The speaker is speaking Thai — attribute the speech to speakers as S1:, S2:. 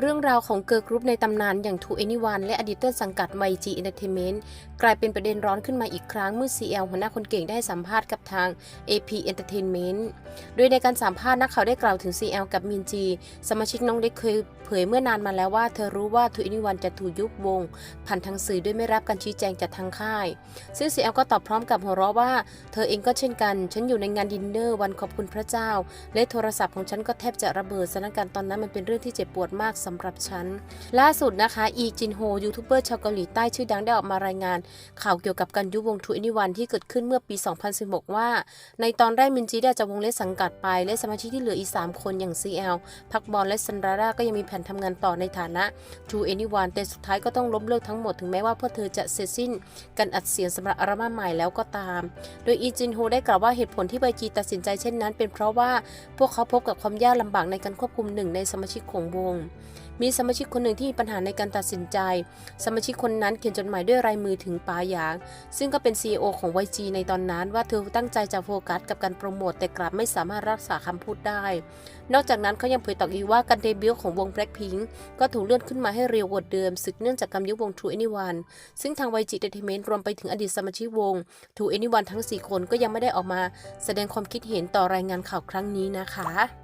S1: เรื่องราวของเกิร์ลกรุ๊ปในตำนานอย่าง To Anyone และอดีตต้นสังกัด YG Entertainment กลายเป็นประเด็นร้อนขึ้นมาอีกครั้งเมื่อ CL หัวหน้าคนเก่งได้สัมภาษณ์กับทาง AP Entertainment โดยในการสัมภาษณ์นักข่าวได้กล่าวถึง CL กับมินจี สมาชิกน้องเล็กเคยเผยเมื่อนานมาแล้วว่าเธอรู้ว่า To Anyone จะถูกยุบวง ผ่านทางสื่อด้วยไม่รับการชี้แจงจากทางค่าย ซึ่ง CL ก็ตอบพร้อมกับหัวเราะว่า เธอเองก็เช่นกัน ฉันอยู่ในงานดินเนอร์วันขอบคุณพระเจ้า และโทรศัพท์ของฉันก็แทบจะระเบิดสถานการณ์ตอนนั้นมันเป็นเรื่องที่เจ็บปวดมากสำหรับฉัน ล่าสุดนะคะ อีจินโฮยูทูบเบอร์ชาวเกาหลีใต้ชื่อดังได้ออกมารายงาน ข่าวเกี่ยวกับการยุบวงทูอินิวันที่เกิดขึ้นเมื่อปี 2016 ว่า ในตอนแรกมินจีได้จากวงเล็กสังกัดไป และสมาชิกที่เหลืออีก 3 คนอย่าง CL พักบอลและซันดาร่าก็ยังมีแผนทำงานต่อในฐานะ True Anyone แต่สุดท้ายก็ต้องล้มเลิกทั้งหมดถึงแม้ว่าพวกเธอจะเสร็จสิ้นการอัดเสียงสำหรับอัลบั้มใหม่แล้วก็ตาม โดยอีจินโฮได้กล่าวว่าเหตุผลที่ไบจีตัดสินใจเช่นนั้น เป็นเพราะว่าพวกเขาพบกับความยากลำบากในการควบคุมหนึ่งในสมาชิกของวงมีสมาชิกคนหนึ่งที่มีปัญหาในการตัดสินใจ สมาชิกคนนั้นเขียนจดหมายด้วยลายมือถึงปาหยาง ซึ่งก็เป็น CEO ของ YG ในตอนนั้น ว่าเธอตั้งใจจะโฟกัสกับการโปรโมทแต่กลับไม่สามารถรักษาคำพูดได้ นอกจากนั้นเขายังเผยต่ออีกว่าการเดบิวต์ของวง Blackpink ก็ถูกเลื่อนขึ้นมาให้เร็วกว่าเดิมสึกเนื่องจากการยุบวง True Anyone ซึ่งทาง YG Entertainment รวมไปถึงอดีตสมาชิกวง True Anyone ทั้ง 4 คนก็ยังไม่ได้ออกมา แสดงความคิดเห็นต่อรายงานข่าวครั้งนี้นะคะ